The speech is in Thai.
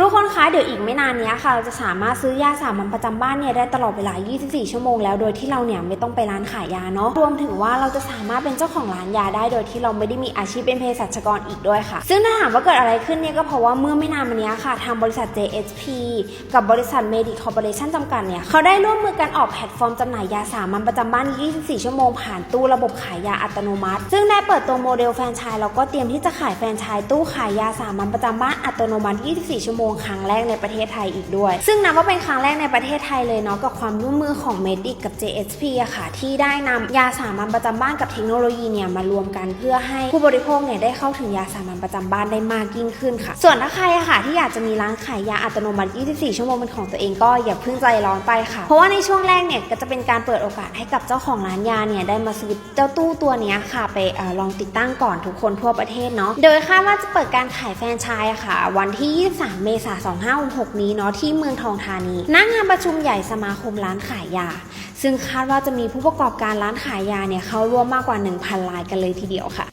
ทุกคนคะเดี๋ยวอีกไม่นานนี้ค่ะ เราจะสามารถซื้อยาสามัญประจำบ้านเนี่ยได้ตลอดเวลา 24 ชั่วโมงแล้วโดยที่เราเนี่ยไม่ต้องไปร้านขายยาเนาะรวมถึงว่าเราจะสามารถเป็นเจ้าของร้านยาได้โดยที่เราไม่ได้มีอาชีพเป็นเภสัชกรอีกด้วยค่ะ ซึ่งถ้าถามว่าเกิดอะไรขึ้นเนี่ยก็เพราะว่าเมื่อไม่นานมานี้ค่ะ ทางบริษัท JHP กับบริษัท Medic Corporation จำกัดเนี่ยเขาได้ร่วมมือกันออกแพลตฟอร์มจำหน่ายยาสามัญประจำบ้าน 24 ชั่วโมงผ่านตู้ระบบขายยาอัตโนมัติ ซึ่งได้เปิดตัวโมเดลแฟรนไชส์แล้วก็เตรียมที่จะขายแฟรนไชส์ตู้ขายยาสามัญประจำบ้านอัตโนมัติ 24 ชั่วโมงวงครั้งแรกในประเทศไทยอีกด้วย ซึ่งนับว่าเป็นครั้งแรกในประเทศไทยเลยเนาะกับความร่วมมือของ Medic กับ JHP อะค่ะ ที่ได้นำยาสามัญประจำบ้านกับเทคโนโลยีเนี่ยมารวมกันเพื่อให้ผู้บริโภคเนี่ยได้เข้าถึงยาสามัญประจำบ้านได้มากยิ่งขึ้นค่ะ ส่วนถ้าใครอะค่ะ ที่อยากจะมีร้านขายยาอัตโนมัติ 24 ชั่วโมงเป็นของตัวเองก็อย่าเพิ่งใจร้อนไปค่ะ เพราะว่าในช่วงแรกเนี่ยก็จะเป็นการเปิดโอกาสให้กับเจ้าของร้านยาเนี่ยได้มาซื้อเจ้าตู้ตัวนี้ค่ะไปออลองติดตั้งก่อนทุกคนทั่วประเทศเนาะโดยคาดว่าจะเปิดการขายแฟรนไชส์อะค่ะ วันที่ 23 เมษา2566 นี้เนาะที่เมืองทองธานีนักงานประชุมใหญ่สมาคมร้านขายยา ซึ่งคาดว่าจะมีผู้ประกอบการร้านขายยาเนี่ยเข้าร่วมมากกว่า 1,000รายกันเลยทีเดียวค่ะ